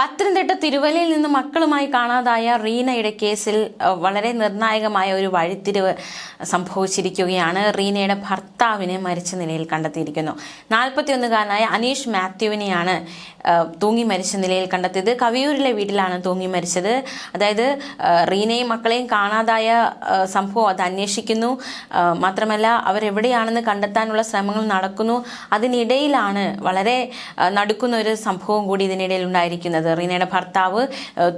പത്തനംതിട്ട തിരുവല്ലയിൽ നിന്ന് മക്കളുമായി കാണാതായ റീനയുടെ കേസിൽ വളരെ നിർണായകമായ ഒരു വഴിത്തിരിവ് സംഭവിച്ചിരിക്കുകയാണ്. റീനയുടെ ഭർത്താവിനെ മരിച്ച നിലയിൽ കണ്ടെത്തിയിരിക്കുന്നു. നാൽപ്പത്തിയൊന്നുകാരനായ അനീഷ് മാത്യുവിനെയാണ് തൂങ്ങി മരിച്ച നിലയിൽ കണ്ടെത്തിയത്. കവിയൂരിലെ വീട്ടിലാണ് തൂങ്ങി മരിച്ചത്. അതായത് റീനയും മക്കളെയും കാണാതായ സംഭവം അത് അന്വേഷിക്കുന്നു. മാത്രമല്ല അവരെവിടെയാണെന്ന് കണ്ടെത്താനുള്ള ശ്രമങ്ങൾ നടക്കുന്നു. അതിനിടയിലാണ് വളരെ നടുക്കുന്ന ഒരു സംഭവം കൂടി ഇതിനിടയിൽ ഉണ്ടായിരിക്കുന്നത്. റീനയുടെ ഭർത്താവ്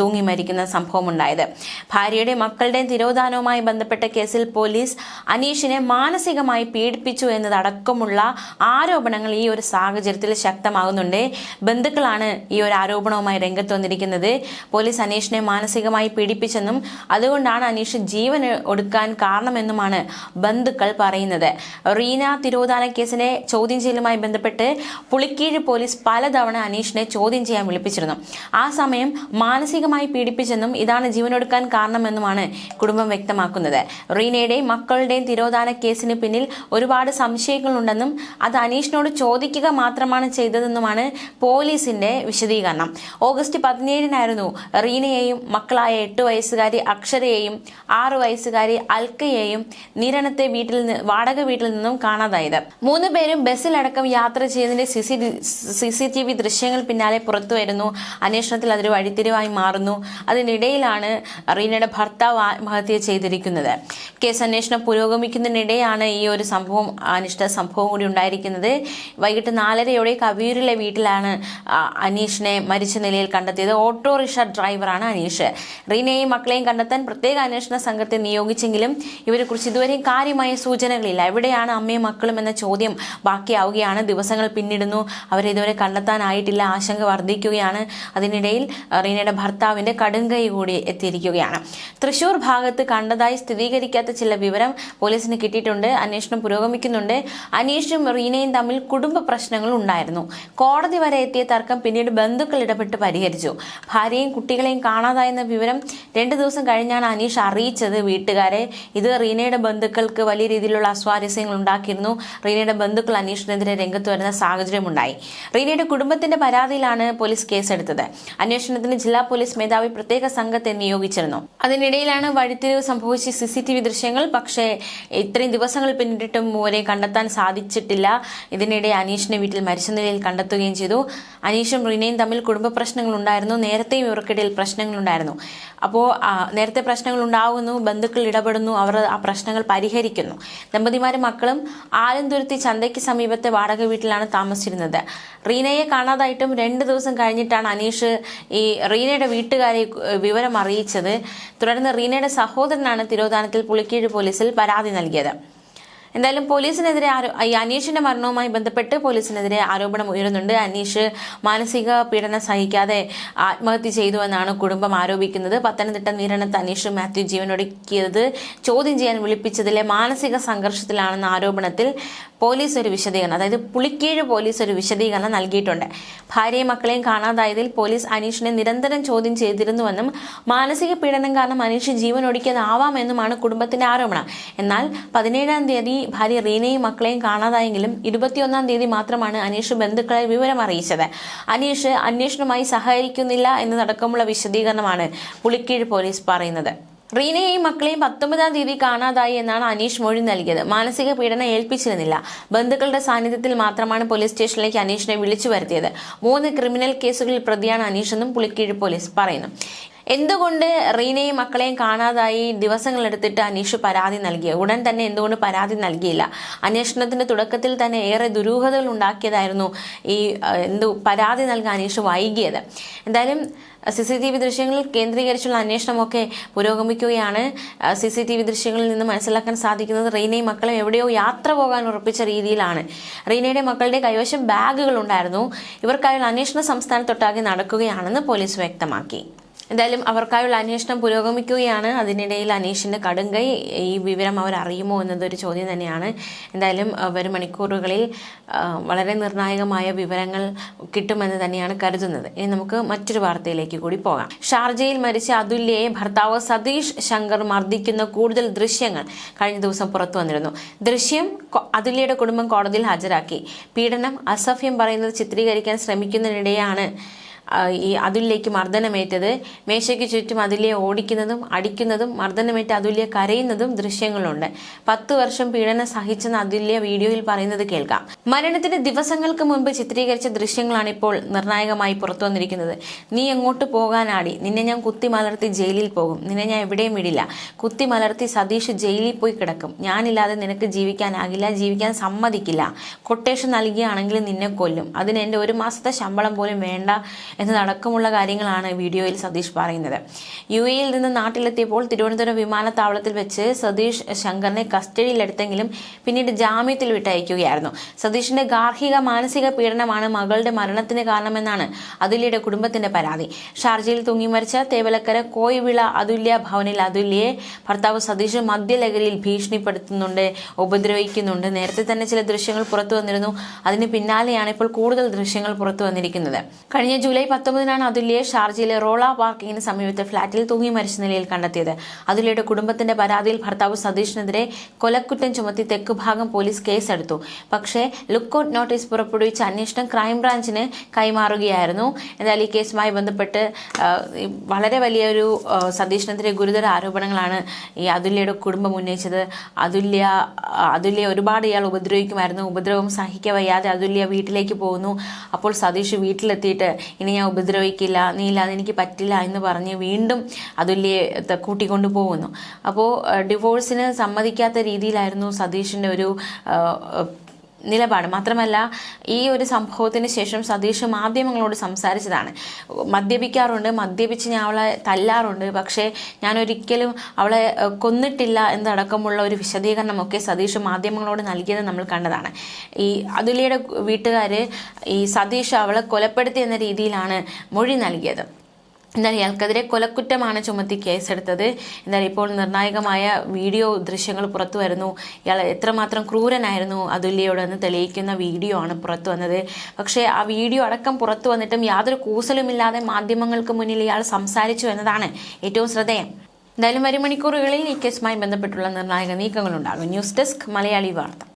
തൂങ്ങി മരിക്കുന്ന സംഭവം ഉണ്ടായത് ഭാര്യയുടെ മക്കളുടെയും തിരോധാനവുമായി ബന്ധപ്പെട്ട കേസിൽ പോലീസ് അനീഷിനെ മാനസികമായി പീഡിപ്പിച്ചു എന്നതടക്കമുള്ള ആരോപണങ്ങൾ ഈ ഒരു സാഹചര്യത്തിൽ ശക്തമാകുന്നുണ്ട്. ബന്ധുക്കളാണ് ഈ ഒരു ആരോപണവുമായി രംഗത്ത് വന്നിരിക്കുന്നത്. പോലീസ് അനീഷിനെ മാനസികമായി പീഡിപ്പിച്ചെന്നും അതുകൊണ്ടാണ് അനീഷ് ജീവൻ ഒടുക്കാൻ കാരണമെന്നുമാണ് ബന്ധുക്കൾ പറയുന്നത്. റീന തിരോധാന കേസിനെ ചോദ്യം ചെയ്യലുമായി ബന്ധപ്പെട്ട് പുളിക്കീഴ് പോലീസ് പലതവണ അനീഷിനെ ചോദ്യം ചെയ്യാൻ വിളിപ്പിച്ചിരുന്നു. ആ സമയം മാനസികമായി പീഡിപ്പിച്ചെന്നും ഇതാണ് ജീവനൊടുക്കാൻ കാരണമെന്നുമാണ് കുടുംബം വ്യക്തമാക്കുന്നത്. റീനയുടെയും മക്കളുടെയും തിരോധാന കേസിന് പിന്നിൽ ഒരുപാട് സംശയങ്ങളുണ്ടെന്നും അത് അനീഷിനോട് ചോദിക്കുക മാത്രമാണ് ചെയ്തതെന്നുമാണ് പോലീസിന്റെ വിശദീകരണം. ഓഗസ്റ്റ് പതിനേഴിനായിരുന്നു റീനയെയും മക്കളായ എട്ട് വയസ്സുകാരി അക്ഷരയെയും ആറു വയസ്സുകാരി അൽക്കയെയും നിരണത്തെ വീട്ടിൽ വാടക വീട്ടിൽ നിന്നും കാണാതായത്. മൂന്ന് പേരും ബസ്സിലടക്കം യാത്ര ചെയ്തതിന്റെ സി സി ടി വി ദൃശ്യങ്ങൾ പിന്നാലെ പുറത്തു വരുന്നു അന്വേഷണത്തിൽ അതൊരു വഴിത്തിരിവായി മാറുന്നു. അതിനിടയിലാണ് റീനയുടെ ഭർത്താവ് ആത്മഹത്യ ചെയ്തിരിക്കുന്നത്. കേസ് അന്വേഷണം പുരോഗമിക്കുന്നതിനിടെയാണ് ഈ ഒരു സംഭവം അനിഷ്ട സംഭവം കൂടി ഉണ്ടായിരിക്കുന്നത്. വൈകിട്ട് നാലരയോടെ കവിയൂരിലെ വീട്ടിലാണ് അനീഷിനെ മരിച്ച നിലയിൽ കണ്ടെത്തിയത്. ഓട്ടോറിക്ഷ ഡ്രൈവറാണ് അനീഷ്. റീനയെയും മക്കളെയും കണ്ടെത്താൻ പ്രത്യേക അന്വേഷണ സംഘത്തെ നിയോഗിച്ചെങ്കിലും ഇവരെക്കുറിച്ച് ഇതുവരെയും കാര്യമായ സൂചനകളില്ല. എവിടെയാണ് അമ്മയും മക്കളും എന്ന ചോദ്യം ബാക്കിയാവുകയാണ്. ദിവസങ്ങൾ പിന്നിടുന്നു. അവരെ ഇതുവരെ കണ്ടെത്താനായിട്ടില്ല. ആശങ്ക വർദ്ധിക്കുകയാണ്. അതിനിടയിൽ റീനയുടെ ഭർത്താവിന്റെ കടുങ്കൈ കൂടി എത്തിയിരിക്കുകയാണ്. തൃശൂർ ഭാഗത്ത് കണ്ടതായി സ്ഥിരീകരിക്കാത്ത ചില വിവരം പോലീസിന് കിട്ടിയിട്ടുണ്ട്. അന്വേഷണം പുരോഗമിക്കുന്നുണ്ട്. അനീഷും റീനയും തമ്മിൽ കുടുംബ പ്രശ്നങ്ങൾ ഉണ്ടായിരുന്നു. കോടതി വരെ എത്തിയ തർക്കം പിന്നീട് ബന്ധുക്കൾ ഇടപെട്ട് പരിഹരിച്ചു. ഭാര്യയും കുട്ടികളെയും കാണാതായെന്ന വിവരം രണ്ടു ദിവസം കഴിഞ്ഞാണ് അനീഷ് അറിയിച്ചത്. വീട്ടുകാരെ ഇത് റീനയുടെ ബന്ധുക്കൾക്ക് വലിയ രീതിയിലുള്ള അസ്വാരസ്യങ്ങൾ ഉണ്ടാക്കിയിരുന്നു. റീനയുടെ ബന്ധുക്കൾ അനീഷിനെതിരെ രംഗത്ത് വരുന്ന സാഹചര്യമുണ്ടായി. റീനയുടെ കുടുംബത്തിന്റെ പരാതിയിലാണ് പോലീസ് കേസെടുത്തത്. അന്വേഷണത്തിന് ജില്ലാ പോലീസ് മേധാവി പ്രത്യേക സംഘത്തെ നിയോഗിച്ചിരുന്നു. അതിനിടയിലാണ് വഴിത്തിരിവ് സംഭവിച്ച സി സി ടി വി ദൃശ്യങ്ങൾ പക്ഷേ ഇത്രയും ദിവസങ്ങൾ പിന്നിട്ടിട്ടും മൂവരെയും കണ്ടെത്താൻ സാധിച്ചിട്ടില്ല. ഇതിനിടെ അനീഷിനെ വീട്ടിൽ മരിച്ച നിലയിൽ കണ്ടെത്തുകയും ചെയ്തു. അനീഷും റിനയും തമ്മിൽ കുടുംബ പ്രശ്നങ്ങൾ ഉണ്ടായിരുന്നു. നേരത്തെയും ഇവർക്കിടയിൽ പ്രശ്നങ്ങൾ ഉണ്ടായിരുന്നു. അപ്പോൾ നേരത്തെ പ്രശ്നങ്ങൾ ഉണ്ടാകുന്നു ബന്ധുക്കൾ ഇടപെടുന്നു അവർ ആ പ്രശ്നങ്ങൾ പരിഹരിക്കുന്നു. ദമ്പതിമാരും മക്കളും ആലന്തുരുത്തി ചന്തയ്ക്ക് സമീപത്തെ വാടക വീട്ടിലാണ് താമസിച്ചിരുന്നത്. റീനയെ കാണാതായിട്ടും രണ്ട് ദിവസം കഴിഞ്ഞിട്ടാണ് അനീഷ് ഈ റീനയുടെ വീട്ടുകാരെ വിവരം അറിയിച്ചത് തുടർന്ന് റീനയുടെ സഹോദരനാണ് തിരോധാനത്തിൽ പുളിക്കീഴ് പോലീസിൽ പരാതി നൽകിയത്. എന്തായാലും പോലീസിനെതിരെ ഈ അനീഷിന്റെ മരണവുമായി ബന്ധപ്പെട്ട് പോലീസിനെതിരെ ആരോപണം ഉയരുന്നുണ്ട്. അനീഷ് മാനസിക പീഡനം സഹിക്കാതെ ആത്മഹത്യ ചെയ്തു എന്നാണ് കുടുംബം ആരോപിക്കുന്നത്. പത്തനംതിട്ട നീരണത്ത് അനീഷ് മാത്യു ജീവനൊടുക്കിയത് ചോദ്യം ചെയ്യാൻ വിളിപ്പിച്ചതിലെ മാനസിക സംഘർഷത്തിലാണെന്ന ആരോപണത്തിൽ പോലീസ് ഒരു വിശദീകരണം അതായത് പുളിക്കീഴ് പോലീസ് ഒരു വിശദീകരണം നൽകിയിട്ടുണ്ട്. ഭാര്യയും മക്കളെയും കാണാതായതിൽ പോലീസ് അനീഷിനെ നിരന്തരം ചോദ്യം ചെയ്തിരുന്നുവെന്നും മാനസിക പീഡനം കാരണം അനീഷ് ജീവൻ ഒടുക്കിയതാവാമെന്നുമാണ് കുടുംബത്തിന്റെ ആരോപണം. എന്നാൽ പതിനേഴാം തീയതി ഭാര്യ റീനയും മക്കളെയും കാണാതായെങ്കിലും ഇരുപത്തിയൊന്നാം തീയതി മാത്രമാണ് അനീഷ് ബന്ധുക്കളെ വിവരം അറിയിച്ചത്. അനീഷ് അന്വേഷണവുമായി സഹകരിക്കുന്നില്ല എന്നതടക്കമുള്ള വിശദീകരണമാണ് പുളിക്കീഴ് പോലീസ് പറയുന്നത്. റീനയെയും മക്കളെയും പത്തൊമ്പതാം തീയതി കാണാതായി എന്നാണ് അനീഷ് മൊഴി നൽകിയത്. മാനസിക പീഡനം ഏൽപ്പിച്ചിരുന്നില്ല. ബന്ധുക്കളുടെ സാന്നിധ്യത്തിൽ മാത്രമാണ് പോലീസ് സ്റ്റേഷനിലേക്ക് അനീഷിനെ വിളിച്ചു വരുത്തിയത്. മൂന്ന് ക്രിമിനൽ കേസുകളിൽ പ്രതിയാണ് അനീഷെന്നും പുളിക്കീഴ് പോലീസ് പറയുന്നു. എന്തുകൊണ്ട് റീനയും മക്കളെയും കാണാതായി ദിവസങ്ങളെടുത്തിട്ട് അനീഷ് പരാതി നൽകിയ? ഉടൻ തന്നെ എന്തുകൊണ്ട് പരാതി നൽകിയില്ല? അന്വേഷണത്തിന്റെ തുടക്കത്തിൽ തന്നെ ഏറെ ദുരൂഹതകൾ ഉണ്ടാക്കിയതായിരുന്നു ഈ എന്തു പരാതി നൽകാൻ അനീഷ് വൈകിയത്. എന്തായാലും സി സി ടി വി ദൃശ്യങ്ങളിൽ കേന്ദ്രീകരിച്ചുള്ള അന്വേഷണമൊക്കെ പുരോഗമിക്കുകയാണ്. സി സി ടി വി ദൃശ്യങ്ങളിൽ നിന്ന് മനസ്സിലാക്കാൻ സാധിക്കുന്നത് റീനയും മക്കളും എവിടെയോ യാത്ര പോകാൻ ഉറപ്പിച്ച രീതിയിലാണ്. റീനയുടെ മക്കളുടെ കൈവശം ബാഗുകൾ ഉണ്ടായിരുന്നു. ഇവർക്കായുള്ള അന്വേഷണ സംസ്ഥാനത്തൊട്ടാകെ നടക്കുകയാണെന്ന് പോലീസ് വ്യക്തമാക്കി. എന്തായാലും അവർക്കായുള്ള അന്വേഷണം പുരോഗമിക്കുകയാണ്. അതിനിടയിൽ അനീഷിന്റെ കടുങ്കൈ ഈ വിവരം അവർ അറിയുമോ എന്നതൊരു ചോദ്യം തന്നെയാണ്. എന്തായാലും വരും മണിക്കൂറുകളിൽ വളരെ നിർണായകമായ വിവരങ്ങൾ കിട്ടുമെന്ന് തന്നെയാണ് കരുതുന്നത്. ഇനി നമുക്ക് മറ്റൊരു വാർത്തയിലേക്ക് കൂടി പോകാം. ഷാർജയിൽ മരിച്ച അതുല്യയെ ഭർത്താവ് സതീഷ് ശങ്കർ മർദ്ദിക്കുന്ന കൂടുതൽ ദൃശ്യങ്ങൾ കഴിഞ്ഞ ദിവസം പുറത്തു വന്നിരുന്നു. ദൃശ്യം അതുല്യയുടെ കുടുംബം കോടതിയിൽ ഹാജരാക്കി. പീഡനം അസഭ്യം പറയുന്നത് ചിത്രീകരിക്കാൻ ശ്രമിക്കുന്നതിനിടെയാണ് ഈ അതുല്യയ്ക്ക് മർദ്ദനമേറ്റത്. മേശയ്ക്ക് ചുറ്റും അതുല്യെ ഓടിക്കുന്നതും അടിക്കുന്നതും മർദ്ദനമേറ്റ് അതുല്യ കരയുന്നതും ദൃശ്യങ്ങളുണ്ട്. പത്തു വർഷം പീഡനം സഹിച്ചെന്ന് അതുല്യ വീഡിയോയിൽ പറയുന്നത് കേൾക്കാം. മരണത്തിന്റെ ദിവസങ്ങൾക്ക് മുൻപ് ചിത്രീകരിച്ച ദൃശ്യങ്ങളാണ് ഇപ്പോൾ നിർണായകമായി പുറത്തു വന്നിരിക്കുന്നത്. നീ എങ്ങോട്ട് പോകാനാടി? നിന്നെ ഞാൻ കുത്തി മലർത്തി ജയിലിൽ പോകും. നിന്നെ ഞാൻ എവിടെയും വിടില്ല. കുത്തി മലർത്തി സതീഷ് ജയിലിൽ പോയി കിടക്കും. ഞാനില്ലാതെ നിനക്ക് ജീവിക്കാനാകില്ല ജീവിക്കാൻ സമ്മതിക്കില്ല. കൊട്ടേഷൻ നൽകിയാണെങ്കിൽ നിന്നെ കൊല്ലും. അതിന് എന്റെ ഒരു മാസത്തെ ശമ്പളം പോലും വേണ്ട എന്നതടക്കമുള്ള കാര്യങ്ങളാണ് വീഡിയോയിൽ സതീഷ് പറയുന്നത്. യു എയിൽ നിന്ന് നാട്ടിലെത്തിയപ്പോൾ തിരുവനന്തപുരം വിമാനത്താവളത്തിൽ വെച്ച് സതീഷ് ശങ്കറിനെ കസ്റ്റഡിയിലെടുത്തെങ്കിലും പിന്നീട് ജാമ്യത്തിൽ വിട്ടയക്കുകയായിരുന്നു. സതീഷിന്റെ ഗാർഹിക മാനസിക പീഡനമാണ് മകളുടെ മരണത്തിന് കാരണമെന്നാണ് അതുല്യയുടെ കുടുംബത്തിന്റെ പരാതി. ഷാർജയിൽ തൂങ്ങി മരിച്ച തേവലക്കര കോയിവിള അതുല്യ ഭവനിൽ അതുല്യയെ ഭർത്താവ് സതീഷ് മദ്യലഹരിയിൽ ഭീഷണിപ്പെടുത്തുന്നുണ്ട് ഉപദ്രവിക്കുന്നുണ്ട്. നേരത്തെ തന്നെ ചില ദൃശ്യങ്ങൾ പുറത്തു വന്നിരുന്നു. അതിന് പിന്നാലെയാണ് ഇപ്പോൾ കൂടുതൽ ദൃശ്യങ്ങൾ പുറത്തു വന്നിരിക്കുന്നത്. കഴിഞ്ഞ ജൂലൈ പത്തൊമ്പതിനാണ് അതുല്യയെ ഷാർജയിലെ റോള പാർക്കിങ്ങിന് സമീപത്തെ ഫ്ളാറ്റിൽ തൂങ്ങി മരിച്ച നിലയിൽ കണ്ടെത്തിയത്. അതുല്യയുടെ കുടുംബത്തിന്റെ പരാതിയിൽ ഭർത്താവ് സതീഷിനെതിരെ കൊലക്കുറ്റം ചുമത്തി തെക്ക് ഭാഗം പോലീസ് കേസെടുത്തു. പക്ഷേ ലുക്കൌട്ട് നോട്ടീസ് പുറപ്പെടുവിച്ച അന്വേഷണം ക്രൈംബ്രാഞ്ചിന് കൈമാറുകയായിരുന്നു. എന്നാൽ ഈ കേസുമായി ബന്ധപ്പെട്ട് വളരെ വലിയൊരു സതീഷിനെതിരെ ഗുരുതര ആരോപണങ്ങളാണ് ഈ അതുല്യയുടെ കുടുംബം ഉന്നയിച്ചത്. അതുല്യ അതുല്യ ഒരുപാട് ഇയാൾ ഉപദ്രവിക്കുമായിരുന്നു. ഉപദ്രവം സഹിക്കവയ്യാതെ വയ്യാതെ അതുല്യ വീട്ടിലേക്ക് പോകുന്നു. അപ്പോൾ സതീഷ് വീട്ടിലെത്തിയിട്ട് ഇനി ഞാൻ ഉപദ്രവിക്കില്ല നീ ഇല്ലാതെ എനിക്ക് പറ്റില്ല എന്ന് പറഞ്ഞ് വീണ്ടും അതുല്യെ കൂട്ടിക്കൊണ്ടു പോകുന്നു. അപ്പോൾ ഡിവോഴ്സിന് സമ്മതിക്കാത്ത രീതിയിലായിരുന്നു സതീഷിന്റെ ഒരു നിലപാട്. മാത്രമല്ല ഈ ഒരു സംഭവത്തിന് ശേഷം സതീഷ് മാധ്യമങ്ങളോട് സംസാരിച്ചതാണ്. മദ്യപിക്കാറുണ്ട് മദ്യപിച്ച് ഞാൻ അവളെ തല്ലാറുണ്ട്. പക്ഷേ ഞാൻ ഒരിക്കലും അവളെ കൊന്നിട്ടില്ല എന്നടക്കമുള്ള ഒരു വിശദീകരണമൊക്കെ സതീഷ് മാധ്യമങ്ങളോട് നൽകിയത് നമ്മൾ കണ്ടതാണ്. ഈ അതുലിയുടെ വീട്ടുകാർ ഈ സതീഷ് അവളെ കൊലപ്പെടുത്തി എന്ന രീതിയിലാണ് മൊഴി നൽകിയത്. എന്നാൽ ഇയാൾക്കെതിരെ കൊലക്കുറ്റമാണ് ചുമത്തി കേസെടുത്തത്. എന്നാൽ ഇപ്പോൾ നിർണായകമായ വീഡിയോ ദൃശ്യങ്ങൾ പുറത്തു വരുന്നു. ഇയാൾ എത്രമാത്രം ക്രൂരനായിരുന്നു അതുല്യയോടെന്ന് തെളിയിക്കുന്ന വീഡിയോ ആണ് പുറത്തു വന്നത്. പക്ഷേ ആ വീഡിയോ അടക്കം പുറത്തു വന്നിട്ടും യാതൊരു കൂസലുമില്ലാതെ മാധ്യമങ്ങൾക്ക് മുന്നിൽ ഇയാൾ സംസാരിച്ചു എന്നതാണ് ഏറ്റവും ശ്രദ്ധേയം. എന്തായാലും വരും മണിക്കൂറുകളിൽ ഈ കേസുമായി ബന്ധപ്പെട്ടുള്ള നിർണായക നീക്കങ്ങളുണ്ടാകും. ന്യൂസ് ഡെസ്ക് മലയാളി വാർത്ത.